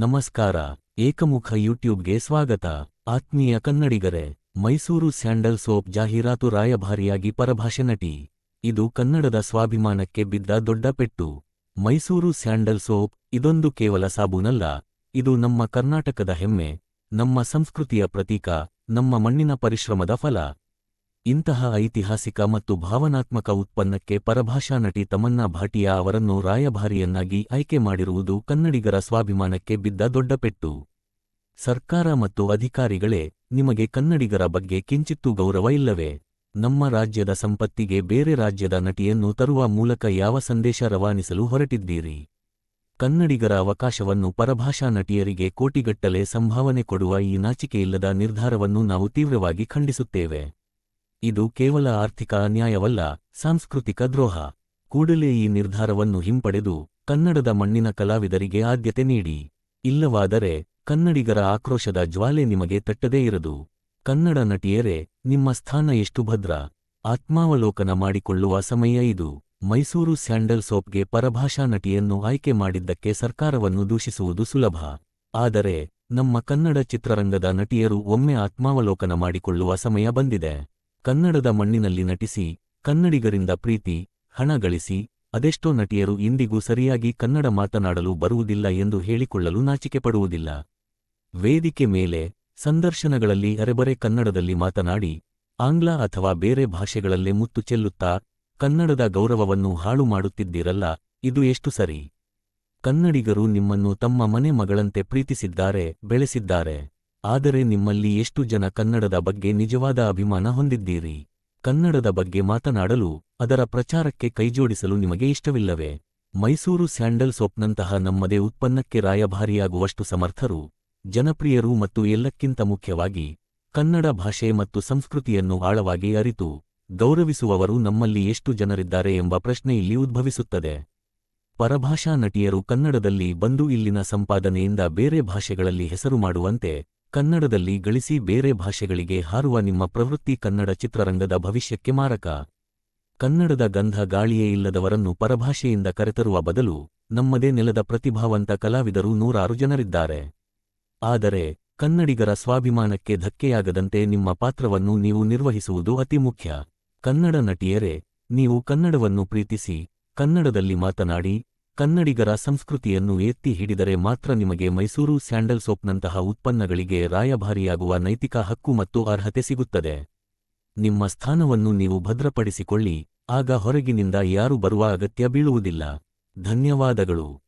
ನಮಸ್ಕಾರ, ಏಕಮುಖ ಯೂಟ್ಯೂಬ್ಗೆ ಸ್ವಾಗತ. ಆತ್ಮೀಯ ಕನ್ನಡಿಗರೇ, ಮೈಸೂರು ಸ್ಯಾಂಡಲ್ ಸೋಪ್ ಜಾಹೀರಾತು ರಾಯಭಾರಿಯಾಗಿ ಪರಭಾಷೆ ನಟಿ. ಇದು ಕನ್ನಡದ ಸ್ವಾಭಿಮಾನಕ್ಕೆ ಬಿದ್ದ ದೊಡ್ಡ ಪೆಟ್ಟು. ಮೈಸೂರು ಸ್ಯಾಂಡಲ್ ಸೋಪ್ ಇದೊಂದು ಕೇವಲ ಸಾಬೂನಲ್ಲ, ಇದು ನಮ್ಮ ಕರ್ನಾಟಕದ ಹೆಮ್ಮೆ, ನಮ್ಮ ಸಂಸ್ಕೃತಿಯ ಪ್ರತೀಕ, ನಮ್ಮ ಮಣ್ಣಿನ ಪರಿಶ್ರಮದ ಫಲ. ಇಂತಹ ಐತಿಹಾಸಿಕ ಮತ್ತು ಭಾವನಾತ್ಮಕ ಉತ್ಪನ್ನಕ್ಕೆ ಪರಭಾಷಾ ನಟಿ ತಮನ್ನಾ ಭಾಟಿಯಾ ಅವರನ್ನು ರಾಯಭಾರಿಯನ್ನಾಗಿ ಆಯ್ಕೆ ಮಾಡಿರುವುದು ಕನ್ನಡಿಗರ ಸ್ವಾಭಿಮಾನಕ್ಕೆ ಬಿದ್ದ ದೊಡ್ಡ ಪೆಟ್ಟು. ಸರ್ಕಾರ ಮತ್ತು ಅಧಿಕಾರಿಗಳೇ, ನಿಮಗೆ ಕನ್ನಡಿಗರ ಬಗ್ಗೆ ಕಿಂಚಿತ್ತೂ ಗೌರವ ಇಲ್ಲವೇ? ನಮ್ಮ ರಾಜ್ಯದ ಸಂಪತ್ತಿಗೆ ಬೇರೆ ರಾಜ್ಯದ ನಟಿಯನ್ನು ತರುವ ಮೂಲಕ ಯಾವ ಸಂದೇಶ ರವಾನಿಸಲು ಹೊರಟಿದ್ದೀರಿ? ಕನ್ನಡಿಗರ ಅವಕಾಶವನ್ನು ಪರಭಾಷಾ ನಟಿಯರಿಗೆ ಕೋಟಿಗಟ್ಟಲೆ ಸಂಭಾವನೆ ಕೊಡುವ ಈ ನಾಚಿಕೆಯಿಲ್ಲದ ನಿರ್ಧಾರವನ್ನು ನಾವು ತೀವ್ರವಾಗಿ ಖಂಡಿಸುತ್ತೇವೆ. ಇದು ಕೇವಲ ಆರ್ಥಿಕ ಅನ್ಯಾಯವಲ್ಲ, ಸಾಂಸ್ಕೃತಿಕ ದ್ರೋಹ. ಕೂಡಲೇ ಈ ನಿರ್ಧಾರವನ್ನು ಹಿಂಪಡೆದು ಕನ್ನಡದ ಮಣ್ಣಿನ ಕಲಾವಿದರಿಗೆ ಆದ್ಯತೆ ನೀಡಿ. ಇಲ್ಲವಾದರೆ ಕನ್ನಡಿಗರ ಆಕ್ರೋಶದ ಜ್ವಾಲೆ ನಿಮಗೆ ತಟ್ಟದೇ ಇರದು. ಕನ್ನಡ ನಟಿಯರೇ, ನಿಮ್ಮ ಸ್ಥಾನ ಎಷ್ಟು ಭದ್ರ. ಆತ್ಮಾವಲೋಕನ ಮಾಡಿಕೊಳ್ಳುವ ಸಮಯ ಇದು. ಮೈಸೂರು ಸ್ಯಾಂಡಲ್ ಸೋಪ್ಗೆ ಪರಭಾಷಾ ನಟಿಯನ್ನು ಆಯ್ಕೆ ಮಾಡಿದ್ದಕ್ಕೆ ಸರ್ಕಾರವನ್ನು ದೂಷಿಸುವುದು ಸುಲಭ. ಆದರೆ ನಮ್ಮ ಕನ್ನಡ ಚಿತ್ರರಂಗದ ನಟಿಯರು ಒಮ್ಮೆ ಆತ್ಮಾವಲೋಕನ ಮಾಡಿಕೊಳ್ಳುವ ಸಮಯ ಬಂದಿದೆ. ಕನ್ನಡದ ಮಣ್ಣಿನಲ್ಲಿ ನಟಿಸಿ, ಕನ್ನಡಿಗರಿಂದ ಪ್ರೀತಿ, ಹಣ ಗಳಿಸಿ, ಅದೆಷ್ಟೋ ನಟಿಯರು ಇಂದಿಗೂ ಸರಿಯಾಗಿ ಕನ್ನಡ ಮಾತನಾಡಲು ಬರುವುದಿಲ್ಲ ಎಂದು ಹೇಳಿಕೊಳ್ಳಲು ನಾಚಿಕೆ ಪಡುವುದಿಲ್ಲ. ವೇದಿಕೆ ಮೇಲೆ ಸಂದರ್ಶನಗಳಲ್ಲಿ ಅರೆಬರೆ ಕನ್ನಡದಲ್ಲಿ ಮಾತನಾಡಿ, ಆಂಗ್ಲ ಅಥವಾ ಬೇರೆ ಭಾಷೆಗಳಲ್ಲೇ ಮುತ್ತು ಚೆಲ್ಲುತ್ತಾ, ಕನ್ನಡದ ಗೌರವವನ್ನು ಹಾಳು ಮಾಡುತ್ತಿದ್ದೀರಲ್ಲ, ಇದು ಎಷ್ಟು ಸರಿ. ಕನ್ನಡಿಗರು ನಿಮ್ಮನ್ನು ತಮ್ಮ ಮನೆ ಮಗಳಂತೆ ಪ್ರೀತಿಸಿದ್ದಾರೆ, ಬೆಳೆಸಿದ್ದಾರೆ. ಆದರೆ ನಿಮ್ಮಲ್ಲಿ ಎಷ್ಟು ಜನ ಕನ್ನಡದ ಬಗ್ಗೆ ನಿಜವಾದ ಅಭಿಮಾನ ಹೊಂದಿದ್ದೀರಿ? ಕನ್ನಡದ ಬಗ್ಗೆ ಮಾತನಾಡಲು, ಅದರ ಪ್ರಚಾರಕ್ಕೆ ಕೈಜೋಡಿಸಲು ನಿಮಗೆ ಇಷ್ಟವಿಲ್ಲವೇ? ಮೈಸೂರು ಸ್ಯಾಂಡಲ್ ಸೋಪ್ನಂತಹ ನಮ್ಮದೇ ಉತ್ಪನ್ನಕ್ಕೆ ರಾಯಭಾರಿಯಾಗುವಷ್ಟು ಸಮರ್ಥರು, ಜನಪ್ರಿಯರು ಮತ್ತು ಎಲ್ಲಕ್ಕಿಂತ ಮುಖ್ಯವಾಗಿ, ಕನ್ನಡ ಭಾಷೆ ಮತ್ತು ಸಂಸ್ಕೃತಿಯನ್ನು ಆಳವಾಗಿ ಅರಿತು, ಗೌರವಿಸುವವರು ನಮ್ಮಲ್ಲಿ ಎಷ್ಟು ಜನರಿದ್ದಾರೆ ಎಂಬ ಪ್ರಶ್ನೆ ಇಲ್ಲಿ ಉದ್ಭವಿಸುತ್ತದೆ. ಪರಭಾಷಾ ನಟಿಯರು ಕನ್ನಡದಲ್ಲಿ ಬಂದು ಇಲ್ಲಿನ ಸಂಪಾದನೆಯಿಂದ ಬೇರೆ ಭಾಷೆಗಳಲ್ಲಿ ಹೆಸರು ಮಾಡುವಂತೆ ಕನ್ನಡದಲ್ಲಿ ಗಳಿಸಿ ಬೇರೆ ಭಾಷೆಗಳಿಗೆ ಹಾರುವ ನಿಮ್ಮ ಪ್ರವೃತ್ತಿ ಕನ್ನಡ ಚಿತ್ರರಂಗದ ಭವಿಷ್ಯಕ್ಕೆ ಮಾರಕ. ಕನ್ನಡದ ಗಂಧ ಗಾಳಿಯೇ ಇಲ್ಲದವರನ್ನು ಪರಭಾಷೆಯಿಂದ ಕರೆತರುವ ಬದಲು ನಮ್ಮದೇ ನೆಲದ ಪ್ರತಿಭಾವಂತ ಕಲಾವಿದರು ನೂರಾರು ಜನರಿದ್ದಾರೆ. ಆದರೆ ಕನ್ನಡಿಗರ ಸ್ವಾಭಿಮಾನಕ್ಕೆ ಧಕ್ಕೆಯಾಗದಂತೆ ನಿಮ್ಮ ಪಾತ್ರವನ್ನು ನೀವು ನಿರ್ವಹಿಸುವುದು ಅತಿ ಮುಖ್ಯ. ಕನ್ನಡ ನಟಿಯರೇ, ನೀವು ಕನ್ನಡವನ್ನು ಪ್ರೀತಿಸಿ, ಕನ್ನಡದಲ್ಲಿ ಮಾತನಾಡಿ ಕನ್ನಡಿಗರ ಸಂಸ್ಕೃತಿಯನ್ನು ಎತ್ತಿ ಹಿಡಿದರೆ ಮಾತ್ರ ನಿಮಗೆ ಮೈಸೂರು ಸ್ಯಾಂಡಲ್ ಸೋಪ್ನಂತಹ ಉತ್ಪನ್ನಗಳಿಗೆ ರಾಯಭಾರಿಯಾಗುವ ನೈತಿಕ ಹಕ್ಕು ಮತ್ತು ಅರ್ಹತೆ ಸಿಗುತ್ತದೆ. ನಿಮ್ಮ ಸ್ಥಾನವನ್ನು ನೀವು ಭದ್ರಪಡಿಸಿಕೊಳ್ಳಿ, ಆಗ ಹೊರಗಿನಿಂದ ಯಾರು ಬರುವ ಅಗತ್ಯ ಬೀಳುವುದಿಲ್ಲ. ಧನ್ಯವಾದಗಳು.